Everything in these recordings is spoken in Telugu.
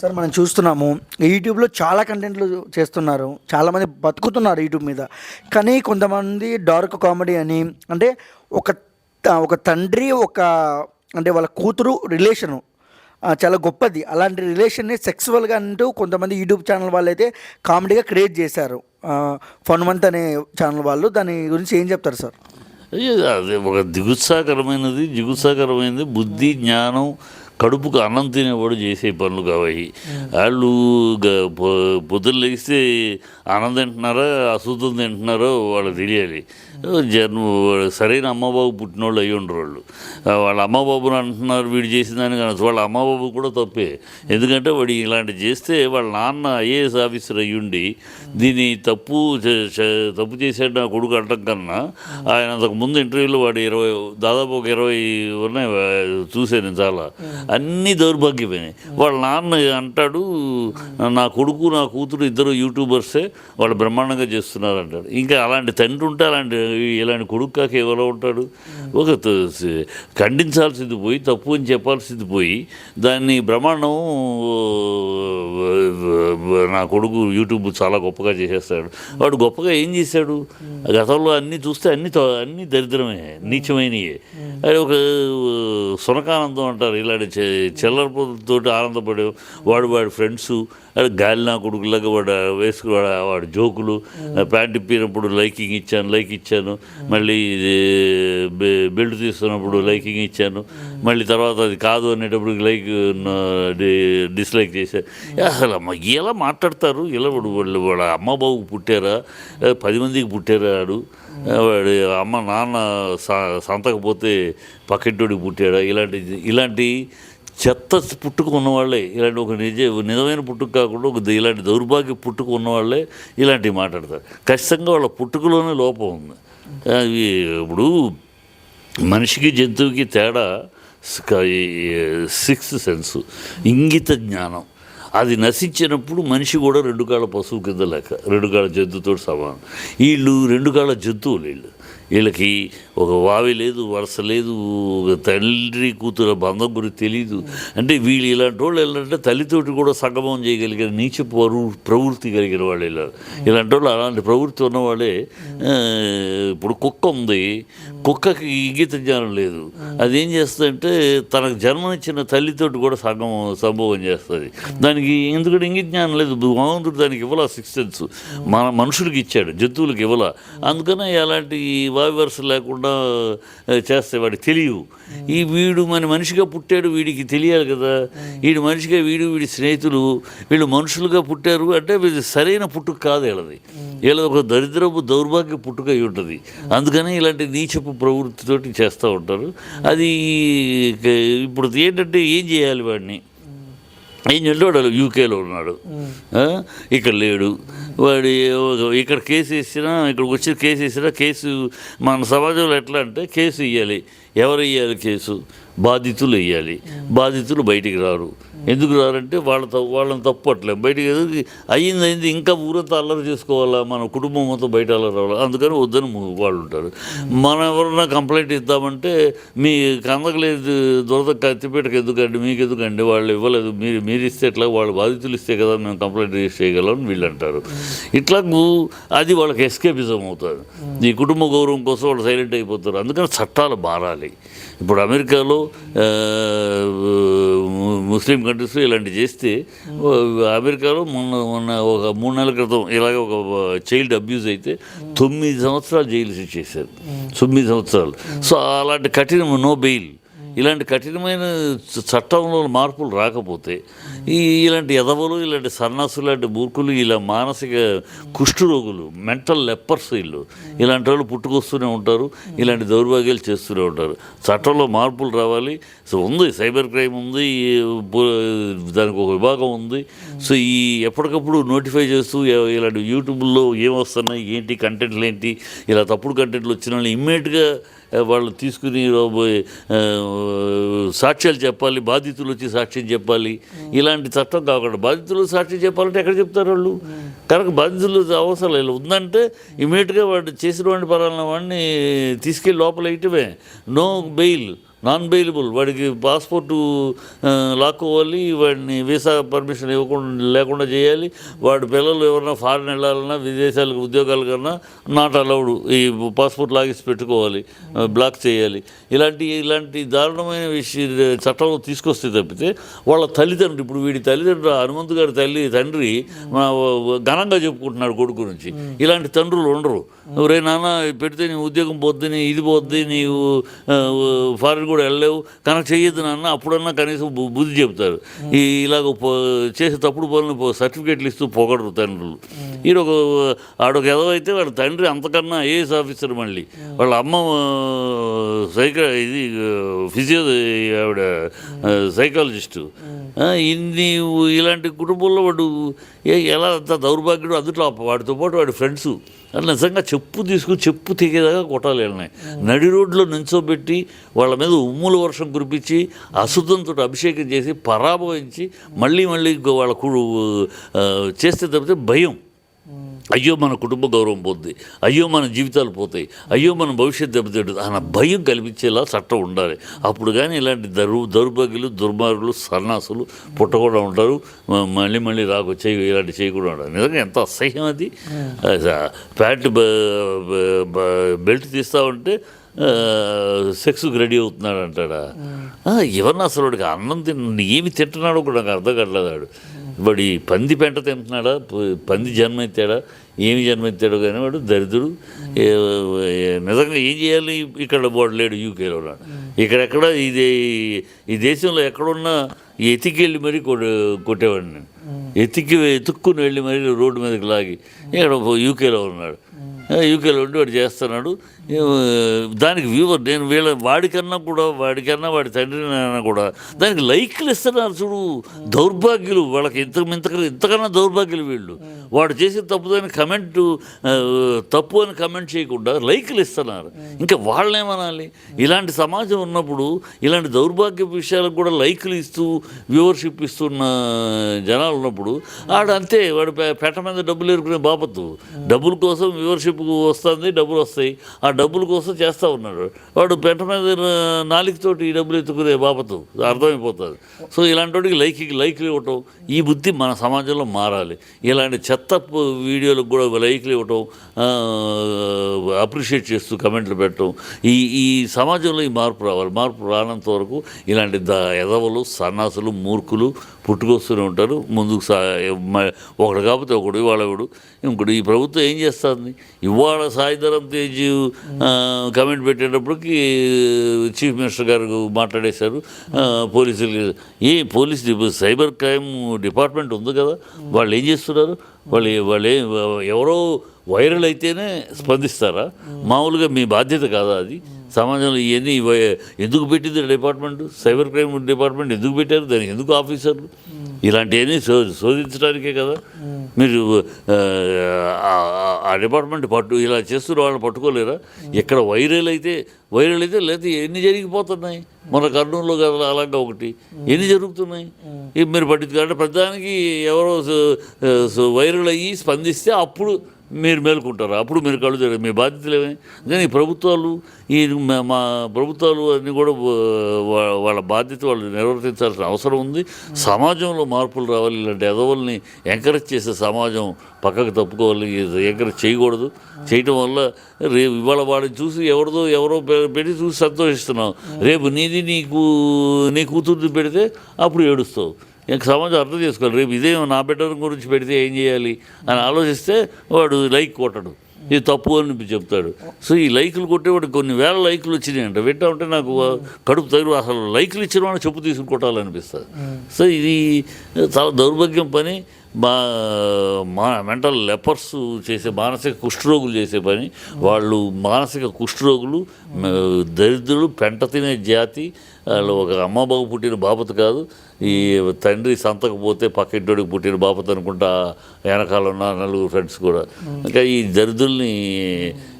సార్ మనం చూస్తున్నాము యూట్యూబ్లో చాలా కంటెంట్లు చేస్తున్నారు. చాలామంది బతుకుతున్నారు యూట్యూబ్ మీద. కానీ కొంతమంది డార్క్ కామెడీ అని అంటే ఒక ఒక తండ్రి ఒక అంటే వాళ్ళ కూతురు రిలేషను చాలా గొప్పది. అలాంటి రిలేషన్ని సెక్సువల్గా అంటూ కొంతమంది యూట్యూబ్ ఛానల్ వాళ్ళు అయితే కామెడీగా క్రియేట్ చేశారు. ఫన్ మంత్ అనే ఛానల్ వాళ్ళు దాని గురించి ఏం చెప్తారు సార్? అదే అది ఒక దిగుత్సాకరమైనది జిగుత్సాకరమైనది. బుద్ధి జ్ఞానం కడుపుకు అన్నం తినేవాడు చేసే పనులు కావాయి వాళ్ళు గ- పొ- పొద్దున్న లేస్తే అన్నం తింటున్నారా అశుద్ధం తింటున్నారో వాళ్ళకి తెలియాలి. జన్మ సరైన అమ్మబాబు పుట్టినోళ్ళు అయ్యి ఉండరు వాళ్ళు. వాళ్ళ అమ్మబాబుని అంటున్నారు వీడు చేసిన దానికి అనొచ్చు. వాళ్ళ అమ్మబాబు కూడా తప్పే. ఎందుకంటే వాడు ఇలాంటి చేస్తే వాళ్ళ నాన్న ఐఏఎస్ ఆఫీసర్ అయ్యుండి దీన్ని తప్పు చే- తప్పు చేశాడు నా కొడుకు అంటం కన్నా ఆయన అంతకు ముందు ఇంటర్వ్యూలో వాడు ఇరవై దాదాపు ఒక ఇరవై ఉన్నాయి చూశాను చాలా. అన్నీ దౌర్భాగ్యమైనవి వాళ్ళ నాన్న అంటాడు నా కొడుకు నా కూతురు ఇద్దరు యూట్యూబర్సే వాళ్ళు బ్రహ్మాండంగా చేస్తున్నారు అంటాడు ఇంకా అలాంటి తండ్రి ఉంటే అలాంటి ఇలాంటి కొడుకు కాక ఎవరో ఉంటాడు. ఒక ఖండించాల్సింది పోయి తప్పు అని చెప్పాల్సింది పోయి దాన్ని బ్రహ్మాండం నా కొడుకు యూట్యూబ్ చాలా గొప్పగా చేసేస్తాడు. వాడు గొప్పగా ఏం చేశాడు? గతంలో అన్నీ చూస్తే అన్ని అన్ని దరిద్రమే నీచమైనయే. అది ఒక సునకానందం అంటారు ఇలాంటి చిల్లరతోటి ఆనందపడే వాడు వాడి ఫ్రెండ్స్ గాలినా గాలి నా కొడుకులాగా వాడు వేసుకు వాడు వాడు జోకులు ప్యాంట్ ఇప్పినప్పుడు లైకింగ్ ఇచ్చాను లైక్ ఇచ్చాను మళ్ళీ ఇది బెల్ట్ తీస్తున్నప్పుడు లైకింగ్ ఇచ్చాను మళ్ళీ తర్వాత అది కాదు అనేటప్పుడు లైక్ డిస్లైక్ చేశాను అసలు అమ్మ ఇలా మాట్లాడతారు? ఇలా వాడు వాళ్ళు వాళ్ళ అమ్మ బాబు పుట్టారా? పది మందికి పుట్టారా వాడు? వాడు అమ్మ నాన్న స- సంతకపోతే పక్కింటోడికి పుట్టాడా? ఇలాంటి ఇలాంటి చెత్త పుట్టుకు ఉన్నవాళ్ళే. ఇలాంటి ఒక నిజ నిజమైన పుట్టుక కాకుండా ఒక ఇలాంటి దౌర్భాగ్య పుట్టుకు ఉన్నవాళ్ళే ఇలాంటివి మాట్లాడతారు. ఖచ్చితంగా వాళ్ళ పుట్టుకలోనే లోపం ఉంది. అవి ఇప్పుడు మనిషికి జంతువుకి తేడా సిక్స్త్ సెన్స్ ఇంగిత జ్ఞానం. అది నశించినప్పుడు మనిషి కూడా రెండు కాళ్ళ పశువు కింద లెక్క రెండు కాళ్ళ జంతువుతో సమానం. వీళ్ళు రెండు కాళ్ళ జంతువులు వీళ్ళు. వీళ్ళకి ఒక వావి లేదు వరుస లేదు ఒక తండ్రి కూతురు బంధం గురించి తెలియదు అంటే వీళ్ళు ఇలాంటి వాళ్ళు ఏంటంటే తల్లితోటి కూడా సంగమం చేయగలిగిన నీచ ప్రవృ ప్రవృత్తి కలిగిన వాళ్ళు ఇలా. ఇలాంటి వాళ్ళు అలాంటి ప్రవృత్తి ఉన్నవాళ్ళే ఇప్పుడు కుక్క ఉంది. కుక్కకి ఇంగిత జ్ఞానం లేదు. అదేం చేస్తుందంటే తనకు జన్మనిచ్చిన తల్లితోటి కూడా సంగమం సంభవం చేస్తుంది. దానికి ఎందుకంటే ఇంగిత జ్ఞానం లేదు. భగవంతుడు దానికి ఇవ్వాల సిక్స్ సెన్స్ మన మనుషులకి ఇచ్చాడు జంతువులకు ఇవ్వాల? అందుకనే అలాంటి వావి లేకుండా చేస్తే వాడికి తెలియవు. ఈ వీడు మన మనిషిగా పుట్టాడు వీడికి తెలియాలి కదా. వీడు మనిషిగా వీడు వీడి స్నేహితులు వీళ్ళు మనుషులుగా పుట్టారు అంటే వీళ్ళది సరైన పుట్టుక కాదు వీళ్ళది. వీళ్ళది ఒక దరిద్రపు దౌర్భాగ్య పుట్టుక అయి ఉంటుంది. అందుకని ఇలాంటి నీచపు ప్రవృత్తితోటి చేస్తూ ఉంటారు. అది ఇప్పుడు ఏంటంటే ఏం చేయాలి వాడిని? ఏం చెల్లాడు యూకేలో ఉన్నాడు. ఇక్కడ లేడు. వాడి ఇక్కడ కేసు వేసినా ఇక్కడికి వచ్చి కేసు వేసినా కేసు మన సమాజంలో ఎట్లా అంటే కేసు ఇవ్వాలి ఎవరు ఇవ్వాలి కేసు? బాధితులు ఇవ్వాలి బాధితులు బయటికి రారు. ఎందుకు రారంటే వాళ్ళ వాళ్ళని తప్పట్లేదు బయటికి ఎదురు అయ్యింది అయింది ఇంకా ఊరంతా అల్లరి చేసుకోవాలా? మన కుటుంబం మొత్తం బయట అల్లరి రావాలా? అందుకని వద్దని వాళ్ళు ఉంటారు మనం ఎవరన్నా కంప్లైంట్ ఇద్దామంటే మీ కందకలేదు దొరద కత్తిపేటకు ఎందుకండి? మీకు ఎందుకండి? వాళ్ళు ఇవ్వలేదు. మీరు మీరు ఇస్తే ఎట్లా? వాళ్ళు బాధితులు ఇస్తే కదా మేము కంప్లైంట్ రిజిస్టర్ చేయగలం అని వీళ్ళు అంటారు ఇట్లా అది వాళ్ళకి ఎస్కేపిజం అవుతుంది. ఈ కుటుంబ గౌరవం కోసం వాళ్ళు సైలెంట్ అయిపోతారు. అందుకని చట్టాలు మారాలి. ఇప్పుడు అమెరికాలో ముస్లిం కంట్రీస్లో ఇలాంటి చేస్తే అమెరికాలో మొన్న మొన్న ఒక మూడు నెలల క్రితం ఇలాగే ఒక చైల్డ్ అబ్యూజ్ అయితే తొమ్మిది సంవత్సరాలు జైలు శిక్ష చేశారు. తొమ్మిది సంవత్సరాలు. సో అలాంటి కఠిన నో బెయిల్. ఇలాంటి కఠినమైన చట్టంలో మార్పులు రాకపోతే ఈ ఇలాంటి ఎదవలు ఇలాంటి సన్నాసులు లాంటి మూర్ఖులు ఇలా మానసిక కుష్ఠరోగులు మెంటల్ లెప్పర్స్ వీళ్ళు ఇలాంటి వాళ్ళు పుట్టుకొస్తూనే ఉంటారు ఇలాంటి దౌర్భాగ్యాలు చేస్తూనే ఉంటారు. చట్టంలో మార్పులు రావాలి. సో ఉంది సైబర్ క్రైమ్ ఉంది ఈ దానికి ఒక విభాగం ఉంది. సో ఈ ఎప్పటికప్పుడు నోటిఫై చేస్తూ ఇలాంటి యూట్యూబ్లో ఏమొస్తున్నాయి ఏంటి కంటెంట్లు ఏంటి ఇలా తప్పుడు కంటెంట్లు వచ్చిన వాళ్ళు ఇమ్మీడియట్గా వాళ్ళు తీసుకుని రాబోయే సాక్ష్యాలు చెప్పాలి బాధితులు వచ్చి సాక్ష్యం చెప్పాలి. ఇలాంటి చట్టం కాకుండా బాధితులు సాక్ష్యం చెప్పాలంటే ఎక్కడ చెప్తారు వాళ్ళు? కనుక బాధితులు అవసరం లేదు. ఉందంటే ఇమీడియట్గా వాడు చేసిన వాడిని పరాలన్న వాడిని తీసుకెళ్ళి లోపల వేయటమే. No bail. Non bailable. వాడికి పాస్పోర్టు లాక్కోవాలి వాడిని వీసా పర్మిషన్ ఇవ్వకుండా లేకుండా చేయాలి. వాడి పిల్లలు ఎవరైనా ఫారెన్ వెళ్ళాలన్నా విదేశాలకు ఉద్యోగాలు కన్నా నాట్ అలౌడ్. ఈ పాస్పోర్ట్ లాగేసి పెట్టుకోవాలి బ్లాక్ చేయాలి. ఇలాంటి ఇలాంటి దారుణమైన విషయ చట్టం తీసుకొస్తే తప్పితే వాళ్ళ తల్లిదండ్రులు ఇప్పుడు వీడి తల్లిదండ్రులు హనుమంతు గారి తల్లి తండ్రి ఘనంగా చెప్పుకుంటున్నాడు కొడుకు నుంచి. ఇలాంటి తండ్రులు ఉండరు. రే నాన్న పెడితే నీ ఉద్యోగం పోద్ది నీ ఇది పోద్ది నీవు ఫారెన్ ఫారిన్ కూడా వెళ్ళలేవు. కనుక చెయ్యొద్దు నాన్న అప్పుడన్నా కనీసం బుద్ధి చెప్తారు ఈ ఇలాగ చేసే తప్పుడు పనులు సర్టిఫికేట్లు ఇస్తూ పొగడరు తండ్రులు. ఈయన ఒక ఆడొక ఎదవైతే వాళ్ళ తండ్రి అంతకన్నా ఐఏఎస్ ఆఫీసర్ మళ్ళీ. వాళ్ళ అమ్మ సైక ఇది ఫిజియో ఆవిడ సైకాలజిస్టు. ఇన్ని ఇలాంటి కుటుంబంలో వాడు ఏ- ఎలా అంత దౌర్భాగ్యుడు? అందులో వాడితో పాటు వాడి ఫ్రెండ్స్. అది నిజంగా చెప్పు తీసుకుని చెప్పు తెగేదాకా కొట్టాలి వాళ్ళని. నడి రోడ్లో నించోబెట్టి వాళ్ళ మీద ఉమ్ముల వర్షం కురిపించి అశుద్ధంతో అభిషేకం చేసి పరాభవించి మళ్ళీ మళ్ళీ వాళ్ళ చేస్తే తప్పితే భయం. అయ్యో మన కుటుంబ గౌరవం పోద్ది అయ్యో మన జీవితాలు పోతాయి అయ్యో మన భవిష్యత్తు దెబ్బతింటుంది అన్న భయం కల్పించేలా చట్టం ఉండాలి. అప్పుడు కానీ ఇలాంటి దౌర్ దౌర్భాగ్యులు దుర్మార్గులు సన్నాసులు పుట్టకుండా ఉంటారు మళ్ళీ మళ్ళీ రాకు చేయ ఇలాంటి చేయకుండా ఉంటారు. నిజంగా ఎంత అసహ్యం అది. ప్యాంట్ బెల్ట్ తీస్తామంటే సెక్స్కి రెడీ అవుతున్నాడు అంటాడా ఎవరిని అసలు వాడికి అన్నం తిన్న ఏమి తింటున్నాడో కూడా నాకు అర్థం కావట్లేదు వాడు వాడి పంది పెంట తింటున్నాడా? పంది జన్మ ఎత్తాడా ఏమి జన్మ ఎత్తాడో కానీ వాడు దరిద్రుడు. నిజంగా ఏం చేయాలి? ఇక్కడ వాడు లేడు యూకేలో ఉన్నాడు. ఇక్కడెక్కడ ఇది ఈ దేశంలో ఎక్కడున్నా ఎతికి వెళ్ళి మరీ కొట్టేవాడిని నేను. ఎతికి ఎతుక్కుని వెళ్ళి మరీ రోడ్డు మీదకి లాగి ఇక్కడ యూకేలో ఉన్నాడు. యూకేలో ఉండి వాడు చేస్తున్నాడు. దానికి వ్యూవర్ నేను వీళ్ళ వాడికన్నా కూడా వాడికన్నా వాడి తండ్రి అయినా కూడా దానికి లైక్లు ఇస్తున్నారు చూడు. దౌర్భాగ్యులు వాళ్ళకి ఇంత ఇంతకన్నా ఇంతకన్నా దౌర్భాగ్యులు వీళ్ళు. వాడు చేసే తప్పుదని కమెంట్ తప్పు అని కమెంట్ చేయకుండా లైక్లు ఇస్తున్నారు. ఇంకా వాళ్ళేమనాలి? ఇలాంటి సమాజం ఉన్నప్పుడు ఇలాంటి దౌర్భాగ్య విషయాలకు కూడా లైక్లు ఇస్తూ వ్యూవర్షిప్ ఇస్తున్న జనాలు ఉన్నప్పుడు ఆడ అంతే వాడు పెట్ట మీద డబ్బులు ఎరుకునే బాపత్తు. డబ్బుల కోసం వ్యూవర్షిప్ వస్తుంది డబ్బులు వస్తాయి. ఆ డబ్బుల కోసం చేస్తూ ఉన్నాడు. వాడు పెంట మీద నాలికతోటి ఈ డబ్బులు ఎత్తుకునే బాబతు అర్థమైపోతుంది. సో ఇలాంటి వాడికి లైక్కి లైక్లు ఇవ్వటం ఈ బుద్ధి మన సమాజంలో మారాలి. ఇలాంటి చెత్త వీడియోలకు కూడా లైక్లు ఇవ్వటం అప్రిషియేట్ చేస్తూ కమెంట్లు పెట్టడం ఈ ఈ సమాజంలో ఈ మార్పు రావాలి. మార్పు రానంత వరకు ఇలాంటి ద ఎదవలు సన్నాసులు మూర్ఖులు పుట్టుకొస్తూనే ఉంటారు. ముందుకు సా మ- ఒకడు కాకపోతే ఒకడు ఇవాళ ఒకడు ఇంకోటి ఈ ప్రభుత్వం ఏం చేస్తుంది? ఇవాళ సాయిధరం తేజ్ కమెంట్ పెట్టేటప్పటికి చీఫ్ మినిస్టర్ గారు మాట్లాడేశారు పోలీసులు ఏ పోలీస్ సైబర్ క్రైమ్ డిపార్ట్మెంట్ ఉంది కదా వాళ్ళు ఏం చేస్తున్నారు? వాళ్ళు వాళ్ళు ఎవరో వైరల్ అయితేనే స్పందిస్తారా? మామూలుగా మీ బాధ్యత కాదా అది? సమాజంలో ఇవన్నీ ఎందుకు పెట్టింది డిపార్ట్మెంట్? సైబర్ క్రైమ్ డిపార్ట్మెంట్ ఎందుకు పెట్టారు? దానికి ఎందుకు ఆఫీసర్లు? ఇలాంటివన్నీ శో శోధించడానికే కదా. మీరు ఆ, డిపార్ట్మెంట్ పట్టు ఇలా చేస్తున్న వాళ్ళని పట్టుకోలేరా? ఎక్కడ వైరల్ అయితే వైరల్ అయితే లేకపోతే ఎన్ని జరిగిపోతున్నాయి? మన కర్నూలులో కదా అలాగా ఒకటి. ఎన్ని జరుగుతున్నాయి? మీరు పట్టించుకుంటే ప్రతిదానికి ఎవరో వైరల్ అయ్యి స్పందిస్తే అప్పుడు మీరు మేలుకుంటారు? అప్పుడు మీరు కళ్ళు తెరవదు. మీ బాధ్యతలు ఏమి? కానీ ఈ ప్రభుత్వాలు ఈ మా- మా ప్రభుత్వాలు అన్నీ కూడా వాళ్ళ బాధ్యత వాళ్ళు నిర్వర్తించాల్సిన అవసరం ఉంది. సమాజంలో మార్పులు రావాలి. ఇలాంటి ఎదవల్ని ఎంకరేజ్ చేసే సమాజం పక్కకు తప్పుకోవాలి. ఎంకరేజ్ చేయకూడదు. చేయటం వల్ల రేపు ఇవాళ వాడిని చూసి ఎవరిదో ఎవరో పెట్టి చూసి సంతోషిస్తున్నావు రేపు నీది నీకు నీ కూతుర్ది పెడితే అప్పుడు ఏడుస్తావు. ఇంక సమాజం అర్థం చేసుకోవాలి. రేపు ఇదే నా బిడ్డ గురించి పెడితే ఏం చేయాలి అని ఆలోచిస్తే వాడు లైక్ కొట్టడు. ఇది తప్పు అని చెప్తాడు. సో ఈ లైకులు కొట్టేవాడు కొన్ని వేల లైకులు వచ్చినాయి అంట వింటా ఉంటే నాకు కడుపు తగిలి. అసలు లైకులు ఇచ్చిన వాడిని చెప్పు తీసుకుని కొట్టాలనిపిస్తుంది. సో ఇది చాలా దౌర్భాగ్యం పని. మా మా మెంటల్ లెపర్స్ చేసే మానసిక కుష్ఠరోగులు చేసే పని. వాళ్ళు మానసిక కుష్ఠరోగులు దరిద్రులు పెంట తినే జాతి వాళ్ళు ఒక అమ్మ బాబు పుట్టిన బాపత కాదు. ఈ తండ్రి సంతకపోతే పక్కింటోడికి పుట్టిన బాపత అనుకుంటా వెనకాల ఉన్న నలుగురు ఫ్రెండ్స్ కూడా. ఇంకా ఈ దరిద్రుల్ని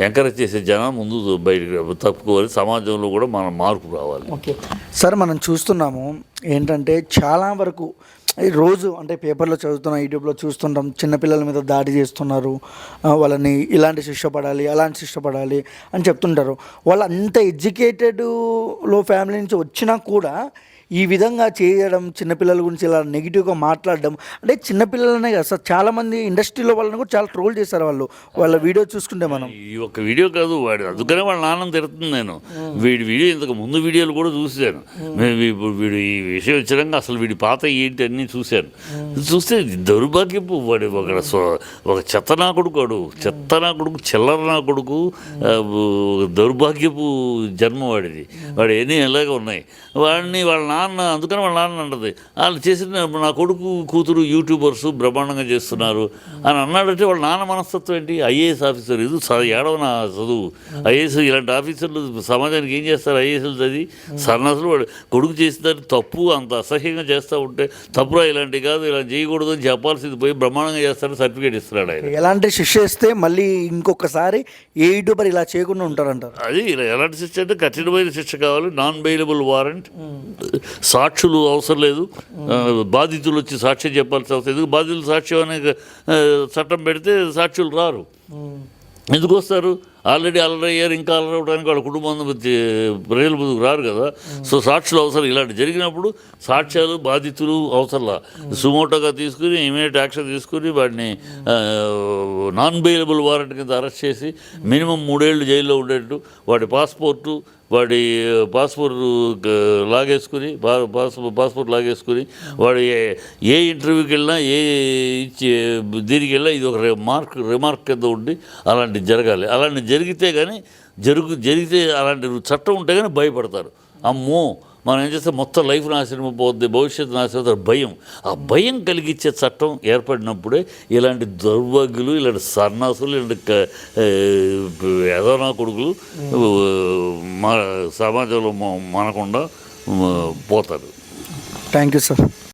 ఎంకరేజ్ చేసే జనం ముందు బయటకు తప్పుకోవాలి. సమాజంలో కూడా మనం మార్పు రావాలి. ఓకే. సార్ మనం చూస్తున్నాము ఏంటంటే చాలా వరకు రోజు అంటే పేపర్లో చదువుతున్నాం యూట్యూబ్లో చూస్తుంటాం చిన్నపిల్లల మీద దాడి చేస్తున్నారు వాళ్ళని ఇలాంటి శిక్ష పడాలి అలాంటి శిక్ష పడాలి అని చెప్తుంటారు. వాళ్ళు అంత ఎడ్యుకేటెడ్లో ఫ్యామిలీ నుంచి వచ్చినా కూడా ఈ విధంగా చేయడం చిన్నపిల్లల గురించి ఇలా నెగిటివ్గా మాట్లాడడం అంటే చిన్నపిల్లలనే కదా సార్ చాలామంది ఇండస్ట్రీలో వాళ్ళని కూడా చాలా ట్రోల్ చేశారు వాళ్ళు. వాళ్ళ వీడియో చూసుకుంటే మనం. ఈ ఒక్క వీడియో కాదు వాడు అందుకనే వాళ్ళ నాన్న తిడుతుంది నేను. వీడి వీడియో ఇంతకు ముందు వీడియోలు కూడా చూశాను. మేము ఇప్పుడు వీడు ఈ విషయం వచ్చినాక అసలు వీడి పాత ఏంటి అన్నీ చూశాను. చూస్తే దౌర్భాగ్యపు వాడు ఒక ఒక చెత్త నా కొడుకు వాడు చెత్త నా కొడుకు చిల్లర నా కొడుకు దౌర్భాగ్యపు జన్మ వాడిది. వాడు ఎన్ని ఎలాగ ఉన్నాయి. వాడిని వాళ్ళ నాన్న అందుకని వాళ్ళ నాన్న అంటది వాళ్ళు చేసిన నా కొడుకు కూతురు యూట్యూబర్స్ బ్రహ్మాండంగా చేస్తున్నారు అని అన్నాడంటే వాళ్ళ నాన్న మనస్తత్వం ఏంటి? IAS officer. ఇది ఏడవ నా చదువు? ఐఏఎస్ ఇలాంటి ఆఫీసర్లు సమాజానికి ఏం చేస్తారు? ఐఏఎస్లు చదివి సన్నాసులు వాడు కొడుకు చేసిన తప్పు అంత అసహ్యంగా చేస్తూ ఉంటే తప్పురా ఇలాంటి కాదు ఇలా చేయకూడదు అని చెప్పాల్సింది పోయి బ్రహ్మాండంగా చేస్తారని సర్టిఫికేట్ ఇస్తున్నాడు ఆయన. ఎలాంటి శిక్ష ఇస్తే మళ్ళీ ఇంకొకసారి ఏ యూట్యూబర్ ఇలా చేయకుండా ఉంటారంటారు? అది ఇలా ఎలాంటి శిక్ష అంటే కఠినమైన శిక్ష కావాలి నాన్ బెయిలబుల్ వారెంట్ సాక్షులు అవసరం లేదు. బాధితులు వచ్చి సాక్ష్యం చెప్పాల్సిన అవసరం ఎందుకు బాధితులు సాక్ష్యం అనే చట్టం పెడితే సాక్షులు రారు. ఎందుకు వస్తారు? ఆల్రెడీ అల్లరి ఇంకా అల్లరి అవ్వడానికి వాళ్ళ కుటుంబం ప్రజల ముందుకు రారు కదా. సో సాక్షులు అవసరం. ఇలాంటి జరిగినప్పుడు సాక్ష్యాలు బాధితులు అవసరంలా. సుమోటోగా తీసుకుని ఇమీడియట్ యాక్షన్ తీసుకుని వాడిని నాన్ బెయిలబుల్ వారెంట్ కింద అరెస్ట్ చేసి మినిమం మూడేళ్ళు జైల్లో ఉండేట్టు వాడి పాస్పోర్టు వాడి పాస్పోర్ట్ లాగేసుకుని పా- పాస్ పాస్పోర్ట్ లాగేసుకుని వాడు ఏ- ఇంటర్వ్యూకి వెళ్ళినా ఏ ఇచ్చి దీనికి వెళ్ళినా ఇది ఒక రిమార్క్ రిమార్క్ కింద ఉండి అలాంటివి జరగాలి. అలాంటి జరిగితే కానీ జరుగు జరిగితే అలాంటి చట్టం ఉంటే కానీ భయపడతారు. అమ్మో! మనం ఏం చేస్తే మొత్తం లైఫ్ నాశనం పోద్ది భవిష్యత్తు నాశనం అవుతుంది భయం. ఆ భయం కలిగించే చట్టం ఏర్పడినప్పుడే ఇలాంటి దౌర్భాగ్యులు ఇలాంటి సన్నాసులు ఇలాంటి ఎదనా కొడుకులు మా సమాజంలో మనకుండా పోతారు. Thank you sir